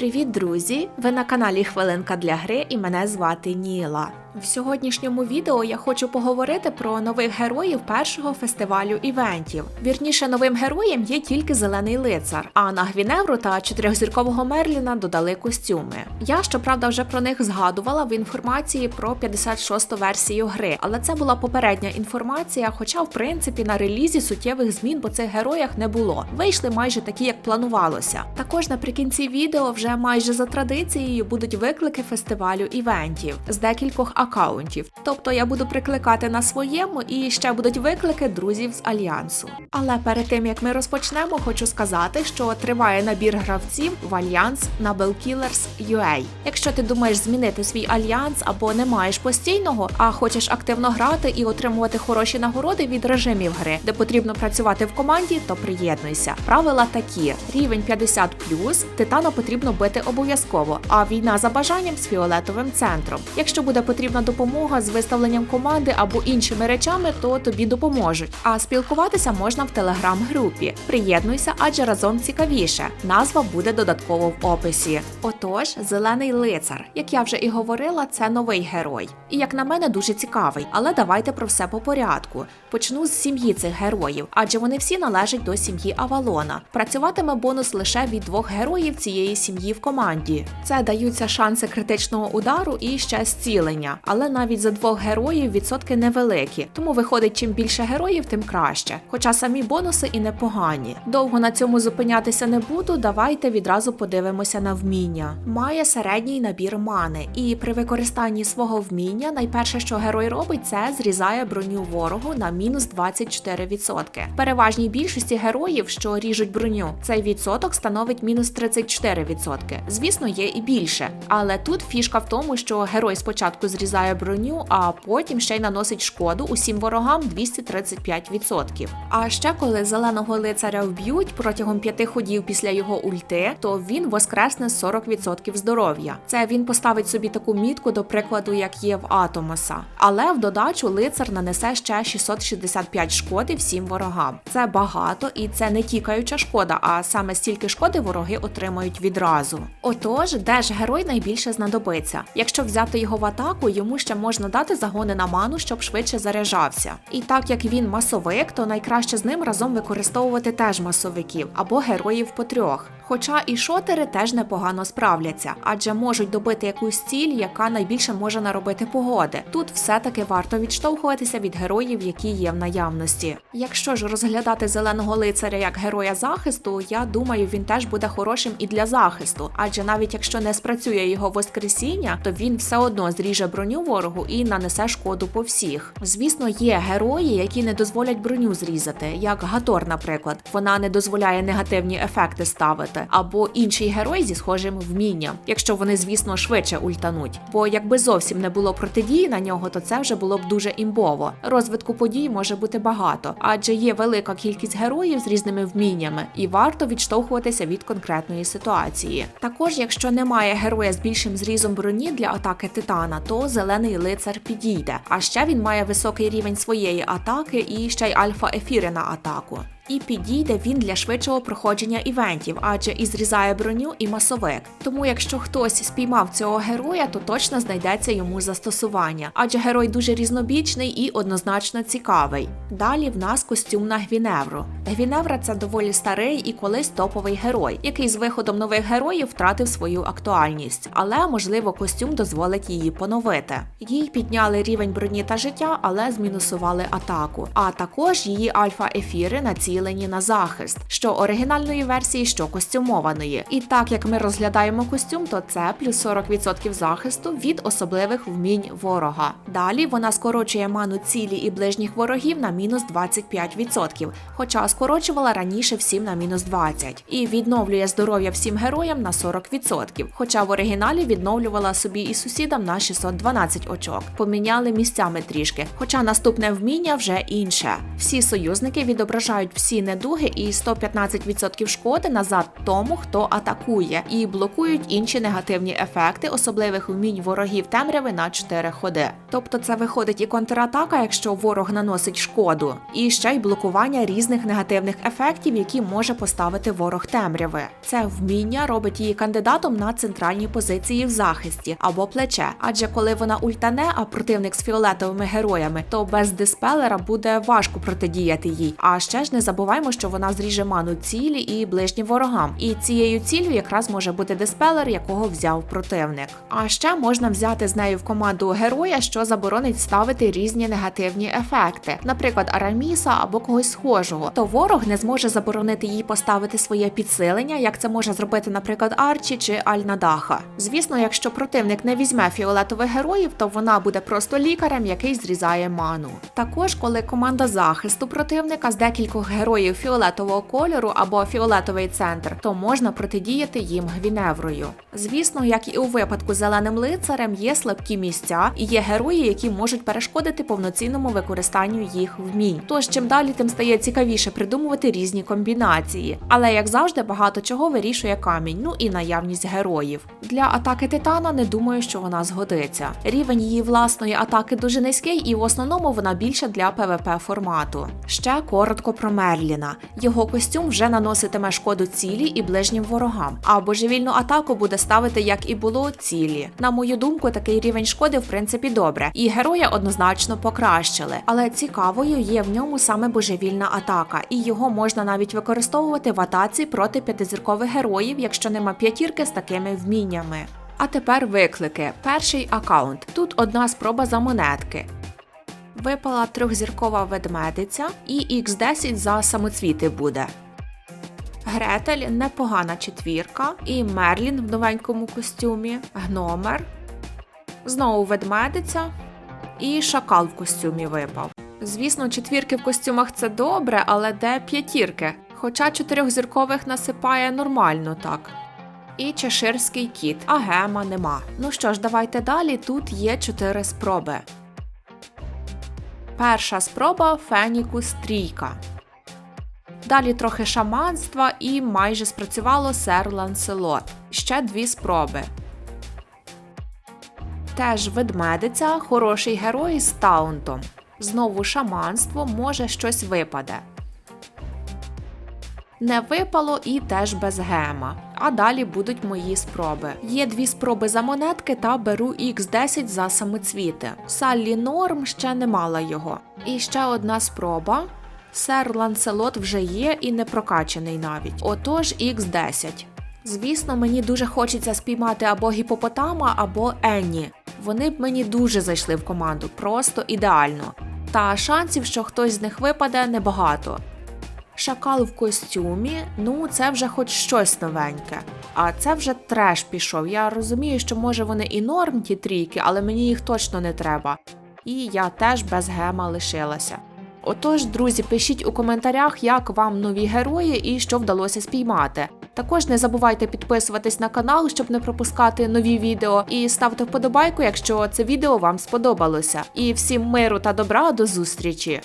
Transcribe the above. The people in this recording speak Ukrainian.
Привіт, друзі! Ви на каналі Хвилинка для гри і мене звати Ніла. В сьогоднішньому відео я хочу поговорити про нових героїв першого фестивалю івентів. Вірніше, новим героєм є тільки зелений лицар, а на Гвіневру та чотирьохзіркового Мерліна додали костюми. Я щоправда вже про них згадувала в інформації про 56-ту версію гри, але це була попередня інформація, хоча в принципі на релізі суттєвих змін по цих героях не було. Вийшли майже такі, як планувалося. Також наприкінці відео вже майже за традицією будуть виклики фестивалю івентів з декількох акаунтів. Тобто я буду прикликати на своєму і ще будуть виклики друзів з альянсу. Але перед тим як ми розпочнемо, хочу сказати, що триває набір гравців в альянс на Bellkillers UA. Якщо ти думаєш змінити свій альянс або не маєш постійного, а хочеш активно грати і отримувати хороші нагороди від режимів гри, де потрібно працювати в команді, то приєднуйся. Правила такі: рівень 50 титана потрібно бити обов'язково, а війна за бажанням з фіолетовим центром. Якщо буде потрібна допомога з виставленням команди або іншими речами, то тобі допоможуть. А спілкуватися можна в телеграм-групі. Приєднуйся, адже разом цікавіше. Назва буде додатково в описі. Отож, зелений лицар, як я вже і говорила, це новий герой. І як на мене, дуже цікавий. Але давайте про все по порядку. Почну з сім'ї цих героїв, адже вони всі належать до сім'ї Авалона. Працюватиме бонус лише від двох героїв цієї сім'ї в команді. Це даються шанси критичного удару і ще зцілення. Але навіть за двох героїв відсотки невеликі, тому виходить, чим більше героїв, тим краще. Хоча самі бонуси і непогані. Довго на цьому зупинятися не буду. Давайте відразу подивимося на вміння. Має середній набір мани, і при використанні свого вміння найперше, що герой робить, це зрізає броню ворогу на мінус 24%. В переважній більшості героїв, що ріжуть броню, цей відсоток становить мінус 34%. Звісно, є і більше. Але тут фішка в тому, що герой спочатку зрізає броню, а потім ще й наносить шкоду усім ворогам 235%. А ще коли зеленого лицаря вб'ють протягом п'яти ходів після його ульти, то він воскресне 40% здоров'я. Це він поставить собі таку мітку, до прикладу, як є в Атомоса. Але в додачу лицар нанесе ще 665 шкоди всім ворогам. Це багато і це не тікаюча шкода, а саме стільки шкоди вороги отримають відразу. Отож, де ж герой найбільше знадобиться? Якщо взяти його в атаку, йому ще можна дати загони на ману, щоб швидше заряджався. І так як він масовик, то найкраще з ним разом використовувати теж масовиків або героїв по трьох. Хоча і шотери теж непогано справляться, адже можуть добити якусь ціль, яка найбільше може наробити погоди. Тут все-таки варто відштовхуватися від героїв, які є в наявності. Якщо ж розглядати зеленого лицаря як героя захисту, я думаю, він теж буде хорошим і для захисту, адже навіть якщо не спрацює його воскресіння, то він все одно зріже броню ворогу і нанесе шкоду по всіх. Звісно, є герої, які не дозволять броню зрізати, як Гатор, наприклад. Вона не дозволяє негативні ефекти ставити, або інший герой зі схожим вмінням, якщо вони, звісно, швидше ультануть. Бо якби зовсім не було протидії на нього, то це вже було б дуже імбово. Розвитку подій може бути багато, адже є велика кількість героїв з різними вміннями, і варто відштовхуватися від конкретної ситуації. Також, якщо немає героя з більшим зрізом броні для атаки титана, то зелений лицар підійде. А ще він має високий рівень своєї атаки і ще й альфа ефіри на атаку. І підійде він для швидшого проходження івентів, адже і зрізає броню і масовик. Тому, якщо хтось спіймав цього героя, то точно знайдеться йому застосування, адже герой дуже різнобічний і однозначно цікавий. Далі в нас костюм на Гвіневру. Гвіневра це доволі старий і колись топовий герой, який з виходом нових героїв втратив свою актуальність, але можливо костюм дозволить її поновити. Їй підняли рівень броні та життя, але змінусували атаку. А також її альфа-ефіри націлені на захист, що оригінальної версії, що костюмованої. І так як ми розглядаємо костюм, то це плюс 40% захисту від особливих вмінь ворога. Далі вона скорочує ману цілі і ближніх ворогів на мінус 25%, хоча скорочувала раніше всім на мінус 20%. І відновлює здоров'я всім героям на 40%, хоча в оригіналі відновлювала собі і сусідам на 612 очок. Поміняли місцями трішки, хоча наступне вміння вже інше. Всі союзники відображають всі всі недуги і 115% шкоди назад тому, хто атакує, і блокують інші негативні ефекти особливих вмінь ворогів темряви на 4 ходи. Тобто це виходить і контратака, якщо ворог наносить шкоду, і ще й блокування різних негативних ефектів, які може поставити ворог темряви. Це вміння робить її кандидатом на центральні позиції в захисті або плече. Адже коли вона ультане, а противник з фіолетовими героями, то без диспелера буде важко протидіяти їй. А ще ж не забуваймо, що вона зріже ману цілі і ближнім ворогам. І цією ціллю якраз може бути диспелер, якого взяв противник. А ще можна взяти з нею в команду героя, що заборонить ставити різні негативні ефекти, наприклад, Араміса або когось схожого. То ворог не зможе заборонити їй поставити своє підсилення, як це може зробити, наприклад, Арчі чи Альнадаха. Звісно, якщо противник не візьме фіолетових героїв, то вона буде просто лікарем, який зрізає ману. Також, коли команда захисту противника з декількох героїв фіолетового кольору або фіолетовий центр, то можна протидіяти їм гвіневрою. Звісно, як і у випадку з зеленим лицарем, є слабкі місця і є герої, які можуть перешкодити повноцінному використанню їх вмінь. Тож чим далі, тим стає цікавіше придумувати різні комбінації. Але як завжди, багато чого вирішує камінь, ну і наявність героїв. Для атаки титана не думаю, що вона згодиться. Рівень її власної атаки дуже низький, і в основному вона більше для ПВП формату. Ще коротко про Мерліна. Його костюм вже наноситиме шкоду цілі і ближнім ворогам, а божевільну атаку буде ставити, як і було, цілі. На мою думку, такий рівень шкоди в принципі добре, і героя однозначно покращили. Але цікавою є в ньому саме божевільна атака, і його можна навіть використовувати в атаці проти п'ятизіркових героїв, якщо нема п'ятірки з такими вміннями. А тепер виклики. Перший аккаунт. Тут одна спроба за монетки. Випала трьохзіркова ведмедиця і Х10 за самоцвіти буде. Гретель непогана четвірка. І Мерлін в новенькому костюмі, гномер. Знову ведмедиця. І шакал в костюмі випав. Звісно, четвірки в костюмах це добре, але де п'ятірки? Хоча чотирьохзіркових насипає нормально так. І чеширський кіт, а гема нема. Ну що ж, давайте далі. Тут є чотири спроби. Перша спроба Фенікус трійка. Далі трохи шаманства і майже спрацювало сер Ланселот. Ще дві спроби. Теж ведмедиця, хороший герой з таунтом. Знову шаманство, може щось випаде. Не випало і теж без гема. А далі будуть мої спроби. Є дві спроби за монетки та беру Х10 за самоцвіти. Саллі Норм ще не мала його. І ще одна спроба. Сер Ланселот вже є і не прокачаний навіть. Отож, Х10. Звісно, мені дуже хочеться спіймати або гіпопотама, або Енні. Вони б мені дуже зайшли в команду, просто ідеально. Та шансів, що хтось з них випаде, небагато. Шакал в костюмі, ну це вже хоч щось новеньке. А це вже треш пішов. Я розумію, що може вони і норм ті трійки, але мені їх точно не треба. І я теж без гема лишилася. Отож, друзі, пишіть у коментарях, як вам нові герої і що вдалося спіймати. Також не забувайте підписуватись на канал, щоб не пропускати нові відео, і ставте вподобайку, якщо це відео вам сподобалося. І всім миру та добра до зустрічі!